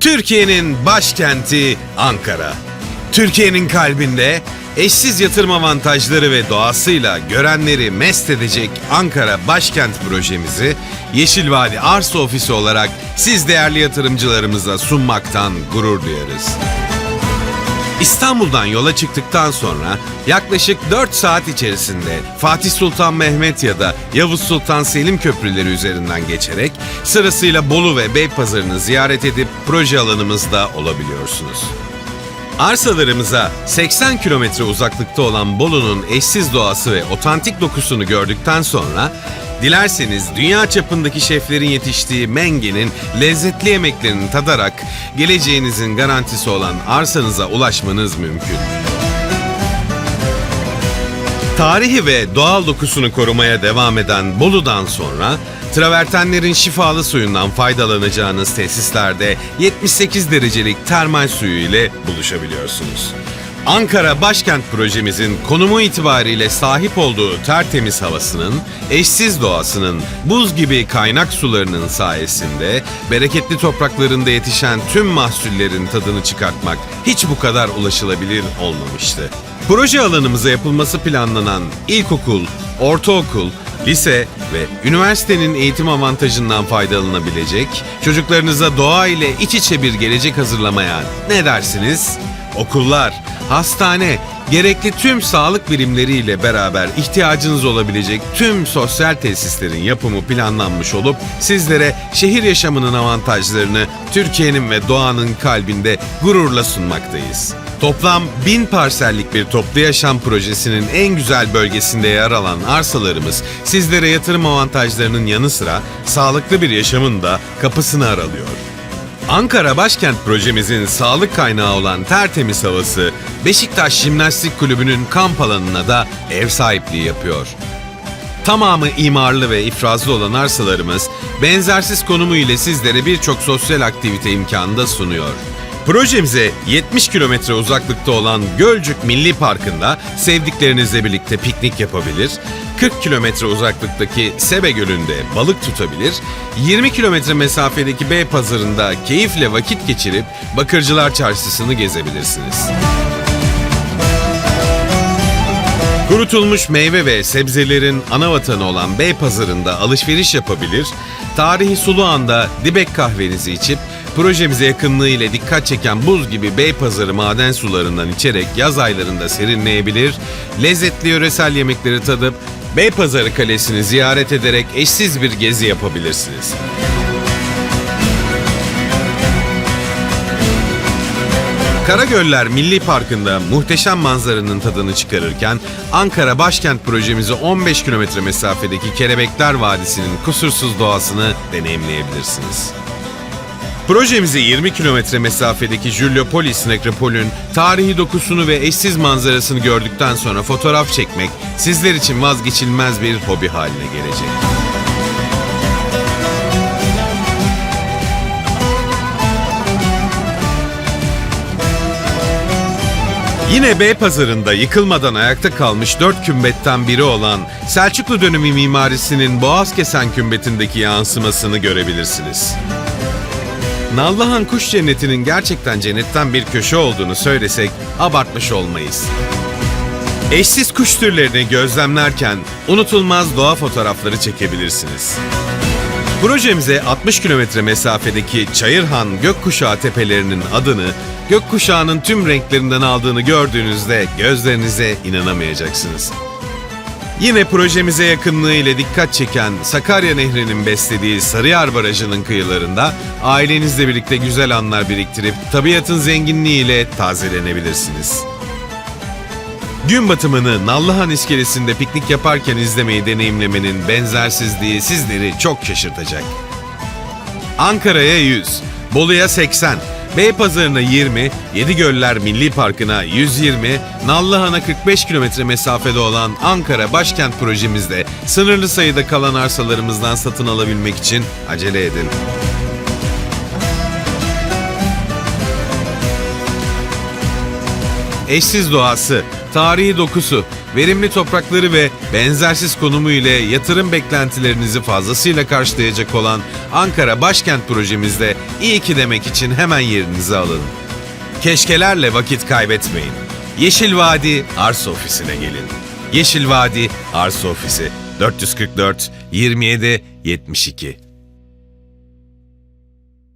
Türkiye'nin başkenti Ankara. Türkiye'nin kalbinde eşsiz yatırım avantajları ve doğasıyla görenleri mest edecek Ankara Başkent projemizi Yeşil Vadi Arsa Ofisi olarak siz değerli yatırımcılarımıza sunmaktan gurur duyarız. İstanbul'dan yola çıktıktan sonra yaklaşık 4 saat içerisinde Fatih Sultan Mehmet ya da Yavuz Sultan Selim köprüleri üzerinden geçerek sırasıyla Bolu ve Beypazarı'nı ziyaret edip proje alanımızda olabiliyorsunuz. Arsalarımıza 80 kilometre uzaklıkta olan Bolu'nun eşsiz doğası ve otantik dokusunu gördükten sonra dilerseniz dünya çapındaki şeflerin yetiştiği Menge'nin lezzetli yemeklerini tadarak geleceğinizin garantisi olan arsanıza ulaşmanız mümkün. Tarihi ve doğal dokusunu korumaya devam eden Bolu'dan sonra travertenlerin şifalı suyundan faydalanacağınız tesislerde 78 derecelik termal suyu ile buluşabiliyorsunuz. Ankara Başkent projemizin konumu itibariyle sahip olduğu tertemiz havasının, eşsiz doğasının, buz gibi kaynak sularının sayesinde bereketli topraklarında yetişen tüm mahsullerin tadını çıkartmak hiç bu kadar ulaşılabilir olmamıştı. Proje alanımıza yapılması planlanan ilkokul, ortaokul, lise ve üniversitenin eğitim avantajından faydalanabilecek, çocuklarınıza doğa ile iç içe bir gelecek hazırlamaya ne dersiniz? Okullar, hastane, gerekli tüm sağlık birimleriyle beraber ihtiyacınız olabilecek tüm sosyal tesislerin yapımı planlanmış olup sizlere şehir yaşamının avantajlarını Türkiye'nin ve doğanın kalbinde gururla sunmaktayız. Toplam 1000 parsellik bir toplu yaşam projesinin en güzel bölgesinde yer alan arsalarımız sizlere yatırım avantajlarının yanı sıra sağlıklı bir yaşamın da kapısını aralıyor. Ankara Başkent projemizin sağlık kaynağı olan tertemiz havası Beşiktaş Jimnastik Kulübü'nün kamp alanına da ev sahipliği yapıyor. Tamamı imarlı ve ifrazlı olan arsalarımız benzersiz konumu ile sizlere birçok sosyal aktivite imkanı da sunuyor. Projemize 70 kilometre uzaklıkta olan Gölcük Milli Parkı'nda sevdiklerinizle birlikte piknik yapabilir, 40 kilometre uzaklıktaki Sebe Gölü'nde balık tutabilir, 20 kilometre mesafedeki Beypazarı'nda keyifle vakit geçirip Bakırcılar Çarşısı'nı gezebilirsiniz. Kurutulmuş meyve ve sebzelerin ana vatanı olan Beypazarı'nda alışveriş yapabilir, tarihi Suluağan'da dibek kahvenizi içip projemize yakınlığı ile dikkat çeken buz gibi Beypazarı maden sularından içerek yaz aylarında serinleyebilir, lezzetli yöresel yemekleri tadıp Beypazarı Kalesi'ni ziyaret ederek eşsiz bir gezi yapabilirsiniz. Karagöller Milli Parkı'nda muhteşem manzaranın tadını çıkarırken Ankara Başkent projemizi 15 kilometre mesafedeki Kelebekler Vadisi'nin kusursuz doğasını deneyimleyebilirsiniz. Projemize 20 kilometre mesafedeki Juliopolis Nekropol'ün tarihi dokusunu ve eşsiz manzarasını gördükten sonra fotoğraf çekmek sizler için vazgeçilmez bir hobi haline gelecek. Yine Beypazarı'nda yıkılmadan ayakta kalmış dört kümbetten biri olan Selçuklu dönemi mimarisinin Boğazkesen kümbetindeki yansımasını görebilirsiniz. Nallıhan Kuş Cenneti'nin gerçekten cennetten bir köşe olduğunu söylesek abartmış olmayız. Eşsiz kuş türlerini gözlemlerken unutulmaz doğa fotoğrafları çekebilirsiniz. Projemize 60 kilometre mesafedeki Çayırhan Gökkuşağı tepelerinin adını gökkuşağının tüm renklerinden aldığını gördüğünüzde gözlerinize inanamayacaksınız. Yine projemize yakınlığı ile dikkat çeken Sakarya Nehri'nin beslediği Sarıyer Barajı'nın kıyılarında ailenizle birlikte güzel anlar biriktirip tabiatın zenginliğiyle tazelenebilirsiniz. Gün batımını Nallıhan iskelesinde piknik yaparken izlemeyi deneyimlemenin benzersizliği sizleri çok şaşırtacak. Ankara'ya 100, Bolu'ya 80, Beypazarı'na 20, Yedigöller Milli Parkı'na 120, Nallıhan'a 45 kilometre mesafede olan Ankara Başkent projemizde sınırlı sayıda kalan arsalarımızdan satın alabilmek için acele edin. Eşsiz doğası, tarihi dokusu, verimli toprakları ve benzersiz konumu ile yatırım beklentilerinizi fazlasıyla karşılayacak olan Ankara Başkent projemizde iyi ki demek için hemen yerinizi alın. Keşkelerle vakit kaybetmeyin. Yeşil Vadi Arsa Ofisi'ne gelin. Yeşil Vadi Arsa Ofisi 444 27 72